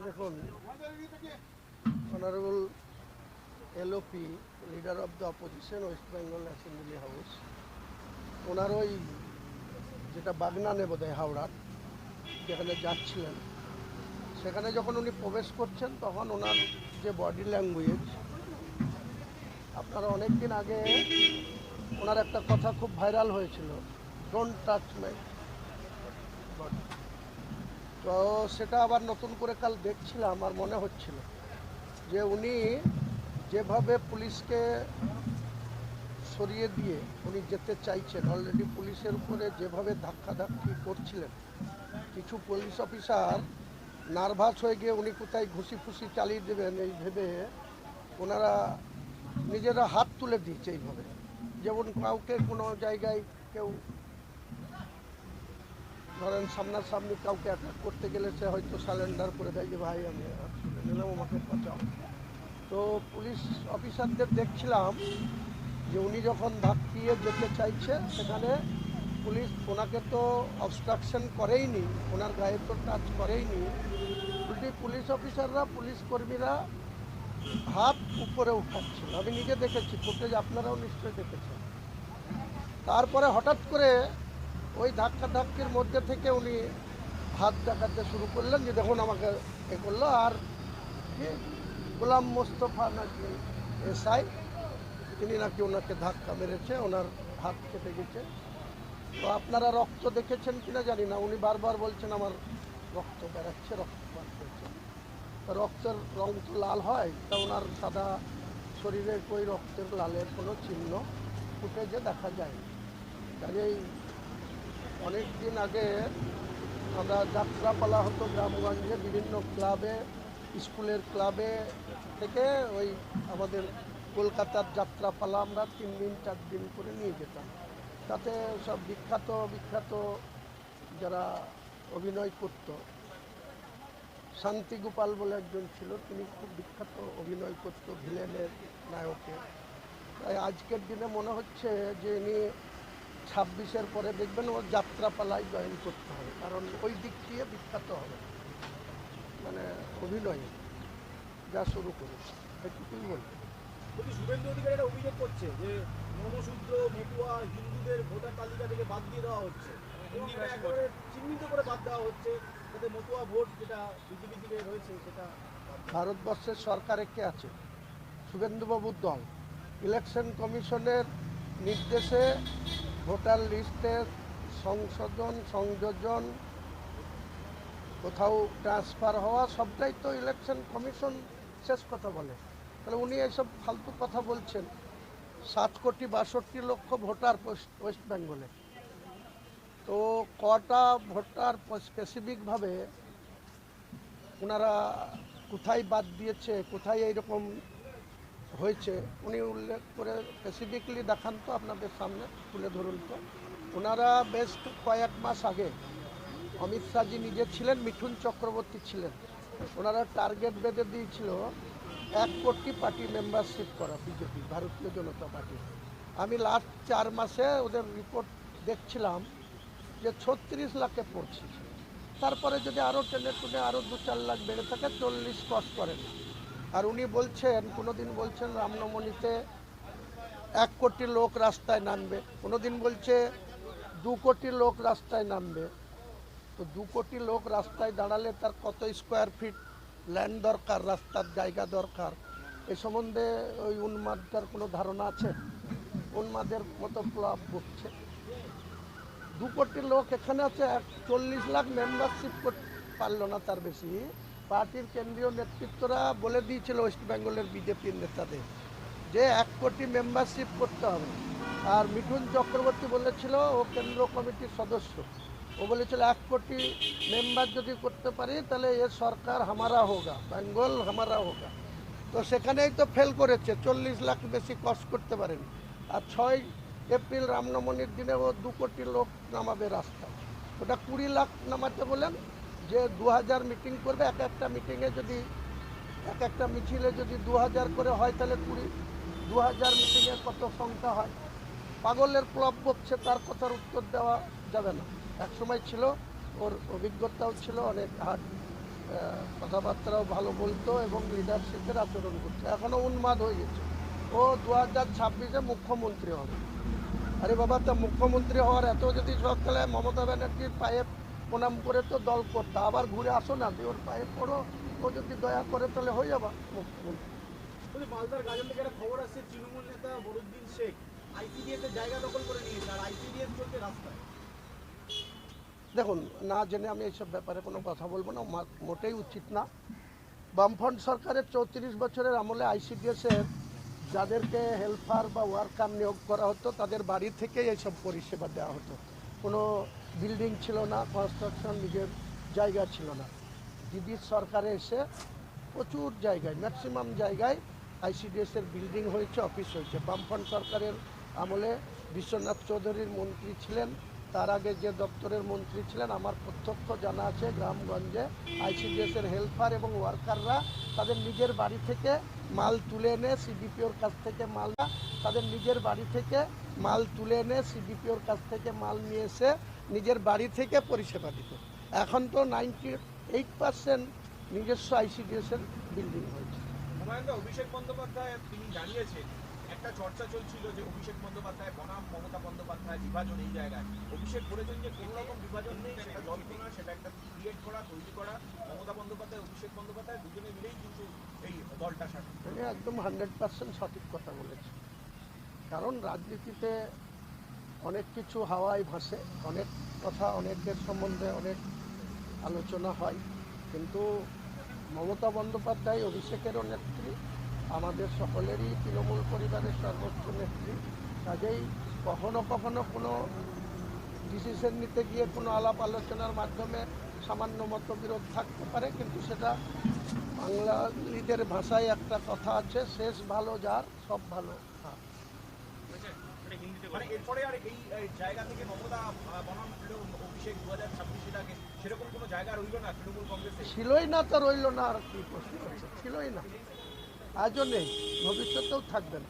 দেখুন honourable L O P leader of the opposition West Bengal assembly house ওনার ওই যেটা বাগনানে বোধহয় হাওড়ার যেখানে যাচ্ছিলেন সেখানে যখন উনি প্রবেশ করছেন তখন ওনার যে বডি ল্যাঙ্গুয়েজ আপনারা অনেক দিন আগে ওনার একটা কথা খুব ভাইরাল হয়েছিল ডোন্ট টাচ মাই তো সেটা আবার নতুন করে কাল দেখছিলাম, আর মনে হচ্ছিল যে উনি যেভাবে পুলিশকে সরিয়ে দিয়ে উনি যেতে চাইছেন অলরেডি পুলিশের উপরে যেভাবে ধাক্কাধাক্কি করছিলেন, কিছু পুলিশ অফিসার নার্ভাস হয়ে গিয়ে উনি কোথায় ঘুষি ফুসি চালিয়ে দেবেন এই ভেবে ওনারা নিজেরা হাত তুলে দিয়েছে এইভাবে। যেমন কাউকে কোনো জায়গায় কেউ ধরেন সামনাসামনি কাউকে অ্যাটাক করতে গেলে সে হয়তো সারেন্ডার করে দেয় যে, ভাই, আমি নিলাম আমাকে বাঁচাও। তো পুলিশ অফিসারদের দেখছিলাম যে উনি যখন ধাক্কিয়ে যেতে চাইছে, সেখানে পুলিশ ওনাকে তো অবস্ট্রাকশন করেইনি, ওনার গায়ে তো টাচ করেইনি। উল্টি পুলিশ অফিসাররা, পুলিশ কর্মীরা হাত উপরে উঠাচ্ছিল। আমি নিজে দেখেছি, ফুটেজ আপনারাও নিশ্চয়ই দেখেছেন। তারপরে হঠাৎ করে ওই ধাক্কা ধাক্কির মধ্যে থেকে উনি হাত দেখাতে শুরু করলেন যে, দেখুন আমাকে এ করল। আর গোলাম মোস্তফা নাকি এসআই, তিনি নাকি ওনাকে ধাক্কা মেরেছে, ওনার হাত কেটে গেছে। তো আপনারা রক্ত দেখেছেন কিনা জানি না। উনি বারবার বলছেন, আমার রক্ত বেড়াচ্ছে, রক্ত রক্তের রং তো লাল হয়, তা ওনার সাদা শরীরে ওই রক্তের লালের কোনো চিহ্ন ফুটেজে দেখা যায় কাজেই অনেক দিন আগে আমরা যাত্রাপালা হতো গ্রামগঞ্জে, বিভিন্ন ক্লাবে, স্কুলের ক্লাবে থেকে ওই আমাদের কলকাতার যাত্রাপালা আমরা তিন দিন, চার দিন করে নিয়ে যেতাম। তাতে সব বিখ্যাত বিখ্যাত যারা অভিনয় করত শান্তি গোপাল বলে একজন ছিল, তিনি খুব বিখ্যাত অভিনয় করত ভিলেনের নায়কে। তাই আজকের দিনে মনে হচ্ছে যে ইনি ছাব্বিশের পরে দেখবেন ওর যাত্রাপালায় জয়েন করতে হবে, কারণ ওই দিক দিয়ে বিখ্যাত হবে। মানে অভিনয় যা শুরু করেছে, এটুকুই বলব। অভিযোগ করছে যে নমশূদ্র মেটুয়া হিন্দুদের ভোটার তালিকা থেকে বাদ দিয়ে দেওয়া হচ্ছে। ভারতবর্ষের সরকারে কে আছে? শুভেন্দুবাবুর দল। ইলেকশন কমিশনের নির্দেশে ভোটার লিস্টের সংশোধন, সংযোজন, কোথাও ট্রান্সফার হওয়া, সবটাই তো ইলেকশন কমিশন শেষ কথা বলে। তাহলে উনি এইসব ফালতু কথা বলছেন। সাত কোটি বাষট্টি লক্ষ ভোটার ওয়েস্ট বেঙ্গলে। তো কটা ভোটার স্পেসিফিকভাবে ওনারা কোথায় বাদ দিয়েছে, কোথায় এইরকম হয়েছে, উনি উল্লেখ করে স্পেসিফিকলি দেখান তো আপনাদের সামনে, তুলে ধরুন তো। ওনারা বেশ কয়েক মাস আগে অমিত শাহজি নিজে ছিলেন, মিঠুন চক্রবর্তী ছিলেন। ওনারা টার্গেট বেঁধে দিয়েছিল এক কোটি পার্টি মেম্বারশিপ করা বিজেপি, ভারতীয় জনতা পার্টি আমি লাস্ট চার মাসে ওদের রিপোর্ট দেখছিলাম যে ছত্রিশ লাখে পড়ছে। তারপরে যদি আরও টেনে টুনে আরও দু চার লাখ বেড়ে থাকে, চল্লিশ ক্রস করে না। আর উনি বলছেন, কোনোদিন বলছেন রামনবমীতে এক কোটি লোক রাস্তায় নামবে। কোনোদিন বলছে দু কোটি লোক রাস্তায় নামবে। তো দু কোটি লোক রাস্তায় দাঁড়ালে তার কত স্কোয়ার ফিট ল্যান্ড দরকার, রাস্তার জায়গা দরকার? এ সম্বন্ধে ওই উন্মাদটার কোনো ধারণা আছে? উন্মাদের মতো ক্লাব বকছে দু কোটি লোক এখানে আছে চল্লিশ লাখ মেম্বারশিপ করতে পারল না তার বেশি। পার্টির কেন্দ্রীয় নেতৃত্বরা বলে দিয়েছিল ওয়েস্ট বেঙ্গলের বিজেপির নেতাদের যে এক কোটি মেম্বারশিপ করতে হবে। আর মিঠুন চক্রবর্তী বলেছিল, ও কেন্দ্র কমিটির সদস্য। ও বলেছিল, এক কোটি মেম্বার যদি করতে পারি, তাহলে এ সরকার হামারা হোগা, বেঙ্গল হামারা হোগা। তো সেখানেই তো ফেল করেছে, চল্লিশ লাখ বেশি কষ্ট করতে পারেন। আর ছয় এপ্রিল রামনবমীর দিনে ও দু কোটি লোক নামাবে রাস্তায় ওটা কুড়ি লাখ নামাতে বলেন, যে দু হাজার মিটিং করবে, এক একটা মিটিংয়ে যদি, এক একটা মিছিলে যদি দু হাজার করে হয় তাহলে কুড়ি দু হাজার মিটিংয়ে কত সংখ্যা হয়? পাগলের ক্লব বকছে তার কথার উত্তর দেওয়া যাবে না। এক সময় ছিল, ওর অভিজ্ঞতাও ছিল, অনেক হাট কথাবার্তাও ভালো বলতো এবং লিডারশিপের আচরণ করতো। এখনও উন্মাদ হয়ে গেছে। ও দু হাজার ছাব্বিশে মুখ্যমন্ত্রী হবে। আরে বাবা তা মুখ্যমন্ত্রী হওয়ার এত যদি শখ তাহলে মমতা ব্যানার্জির পায়ে প্রণাম করে তো দল করতে আবার ঘুরে আসো না দিয়ে ওর পায়ে পড়ো ও যদি দয়া করে তাহলে হয়ে যাবা। মুখ্যমন্ত্রী মালদার গাজন থেকে একটা খবর আসছে তৃণমূল নেতা বরুদ্দিন শেখ আইসিডিএস জায়গা দখল করে নিয়েছে আর আইসিডিএস চলছে রাস্তায়। দেখুন না জেনে আমি এইসব ব্যাপারে কোনো কথা বলব না মোটেই উচিত না। বামফ্রন্ট সরকারের চৌত্রিশ বছরের আমলে আইসিডিএসের যাদেরকে হেল্পার বা ওয়ার্কার নিয়োগ করা হতো, তাদের বাড়ি থেকেই এইসব পরিষেবা দেওয়া হতো। কোনো বিল্ডিং ছিল না কনস্ট্রাকশন নিজের জায়গা ছিল না। দিদির সরকারে এসে প্রচুর জায়গায় ম্যাক্সিমাম জায়গায় আইসিডিএসের বিল্ডিং হয়েছে অফিস হয়েছে। বামফ্রন্ট সরকারের আমলে বিশ্বনাথ চৌধুরীর মন্ত্রী ছিলেন তার আগে যে দপ্তরের মন্ত্রী ছিলেন, আমার প্রত্যক্ষ জানা আছে গ্রামগঞ্জে আইসিডিএসের হেল্পার এবং ওয়ার্কাররা তাদের নিজের বাড়ি থেকে মাল তুলে এনে সিডিপিওর কাছ থেকে মাল তাদের নিজের বাড়ি থেকে মাল তুলে এনে সিডিপিওর কাছ থেকে মাল নিয়ে এসে নিজের বাড়ি থেকে পরিষেবা দিত। এখন তো নাইনটি এইট পার্সেন্ট নিজস্ব আইসিডিএসের বিল্ডিং হয়েছে। অভিষেক বন্দ্যোপাধ্যায় তিনি জানিয়েছেন একটা চর্চা চলছিল যে অভিষেক বন্দ্যোপাধ্যায়, বনাম মমতা বন্দ্যোপাধ্যায় বিভাজন এই জায়গায়। অভিষেক বলেছেন যে কোনো রকম বিভাজন নেই, সেটা জল্পনা সেটা একটা ক্রিয়েট করা, তৈরি করা। মমতা বন্দ্যোপাধ্যায়, অভিষেক বন্দ্যোপাধ্যায় দুজনে মিলেই কিন্তু এই দলটা করে। একদম হান্ড্রেড পার্সেন্ট সঠিক কথা বলেছে কারণ রাজনীতিতে অনেক কিছু হাওয়ায় ভাসে, অনেক কথা অনেকের সম্বন্ধে অনেক আলোচনা হয়। কিন্তু মমতা বন্দ্যোপাধ্যায় অভিষেকেরও নেত্রী আমাদের সকলেরই তৃণমূল পরিবারের সর্বোচ্চ নেত্রী। কাজেই কখনো কখনো কোনো ডিসিশন নিতে গিয়ে কোনো আলাপ আলোচনার মাধ্যমে সামান্য মতবিরোধ থাকতে পারে কিন্তু সেটা বাঙালিদের ভাষায় একটা কথা আছে শেষ ভালো যার সব ভালো তার। মানে এরপরে আর এই এই জায়গা থেকে মমতা আহ, বনাম তৃণমূল অভিষেক দু হাজার ছাব্বিশের আগে সেরকম কোনো জায়গা রইল না ছিলই না তো রইল না আর কি প্রশ্ন ছিলই না। আজও নেই ভবিষ্যতেও থাকবে না।